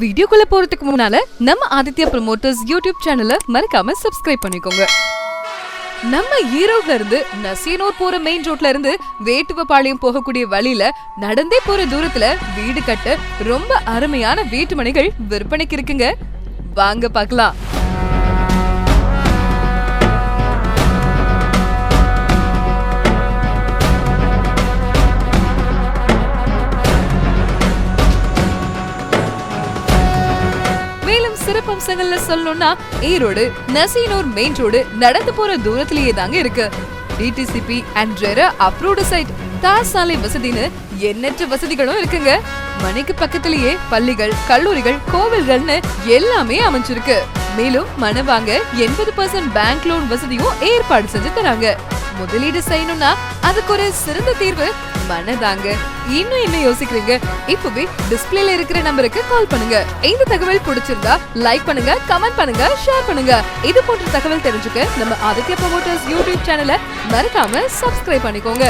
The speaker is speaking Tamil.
வீடியோக்குள்ள போறதுக்கு முன்னால நம்ம ஆதித்யா ப்ரமோட்டர்ஸ் யூடியூப் சேனலை மறக்காம சப்ஸ்கிரைப் பண்ணிக்கோங்க. நம்ம ஈரோட்ல இருந்து நசீனூர் போற மெயின் ரோட்ல இருந்து வேட்டுவப்பாளையம் போகக்கூடிய வழியில நடந்தே போற தூரத்துல வீடு கட்ட ரொம்ப அருமையான வீட்டு மனைகள் விற்பனைக்கு இருக்குங்க. வாங்க பார்க்கலாம். சிறப்பம்சங்கள்ல சொல்லணும்னா ஈரோடு நசீனூர் மெயின் ரோடு நடந்து போற தூரத்திலேயே தாங்க இருக்கு. DTCP and RERA approved site தார் சாலை வசதின்னு எண்ணற்ற வசதிகளும் இருக்குங்க. மனைக்கு பக்கத்திலேயே பள்ளிகள் கல்லூரிகள் கோவில்கள்னு எல்லாமே அமைஞ்சிருக்கு. மேலும் மனவாங்க எண்பது பர்சன்ட் பேங்க் லோன் வசதியும் ஏற்பாடு செஞ்சு தராங்க. முதலீடு செய்யணும்னா அதுக்கு ஒரு சிறந்த தீர்வு. மனதாங்க. இன்னும் என்ன யோசிக்கிறீங்க? இப்பவே டிஸ்பிளேல இருக்கிற நம்பருக்கு கால் பண்ணுங்க. இந்த தகவல் பிடிச்சிருந்தா லைக் பண்ணுங்க கமெண்ட் பண்ணுங்க ஷேர் பண்ணுங்க. இது போன்ற தகவல் தெரிஞ்சுக்க நம்ம ஆதித்ய ப்ரமோட்டர்ஸ் யூடியூப் சேனலை மறக்காம சப்ஸ்கிரைப் பண்ணிக்கோங்க.